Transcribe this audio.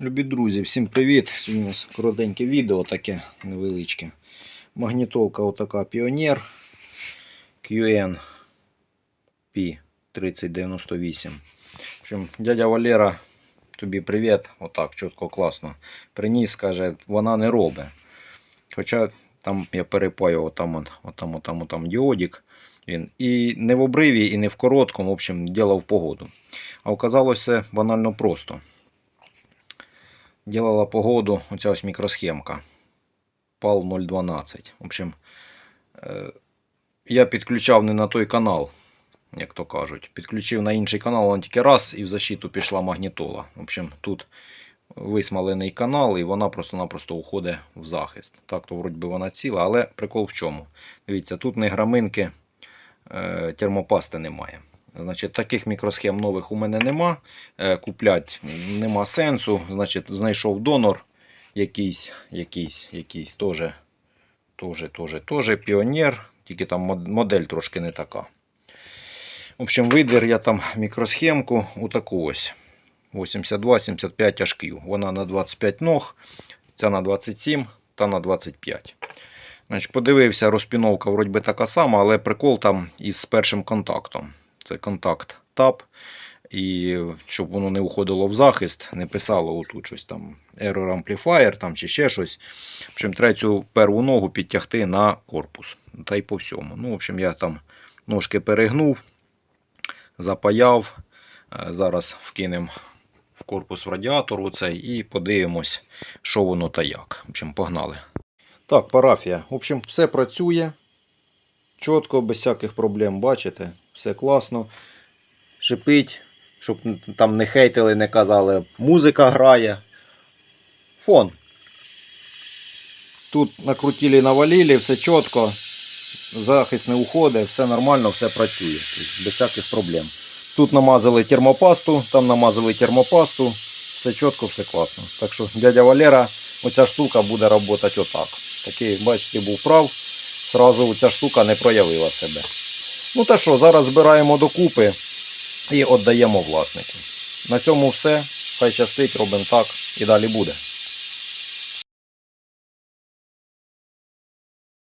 Любі друзі, всім привіт! Сьогодні у нас коротеньке відео таке невеличке. Магнітолка отака Pioneer QN P3098. В общем, дядя Валера, тобі привіт. Отак, чітко, класно. Приніс, каже, вона не робить. Хоча там я перепаював там, от- отам, отам, отам діодик. Він і не в обриві, і не в короткому, в общем, ділав погоду. А оказалося банально просто. Ділала погоду оця ось мікросхемка. PAL 012. В общем, е, я підключав не на той канал, як то кажуть. Підключив на інший канал, вона тільки раз і в защиту пішла магнітола. В общем, тут висмалений канал, і вона просто-напросто уходить в захист. Так, то вроді би вона ціла, але прикол в чому? Дивіться, тут не граминки, е, термопасти немає. Значить, таких мікросхем нових у мене нема. Е, Куплять нема сенсу. Значить, знайшов донор якийсь, якийсь, якийсь теж, теж, теж, теж піонер, тільки там модель трошки не така. В общем, видер я там мікросхемку, отаку ось. 82-75 HQ. Вона на 25 ног, ця на 27 та на 25. Значить, подивився, розпіновка вроді би така сама, але прикол там із першим контактом. Це контакт TAP. І щоб воно не уходило в захист, не писало отут щось там Error Amplifier там, чи ще щось. В общем, треба цю перву ногу підтягти на корпус. Та й по всьому. Ну, в общем, я там ножки перегнув, запаяв. Е, Зараз вкинемо в корпус в радіатор оцей і подивимось, що воно та як. В общем, погнали. Так, парафія. В общем, все працює. Чітко, без всяких проблем, бачите, все класно. Шипить, щоб там не хейтили, не казали, музика грає. Фон. Тут накрутили, навалили, все чітко. Захист не уходить, все нормально, все працює. Тобто без всяких проблем. Тут намазали термопасту, там намазали термопасту. Все чітко, все класно. Так що дядя Валера, оця штука буде працювати отак. Такий, бачите, був прав. Сразу ця штука не проявила себе. Ну та що, зараз збираємо докупи і віддаємо власнику. На цьому все. Хай щастить, робимо так і далі буде.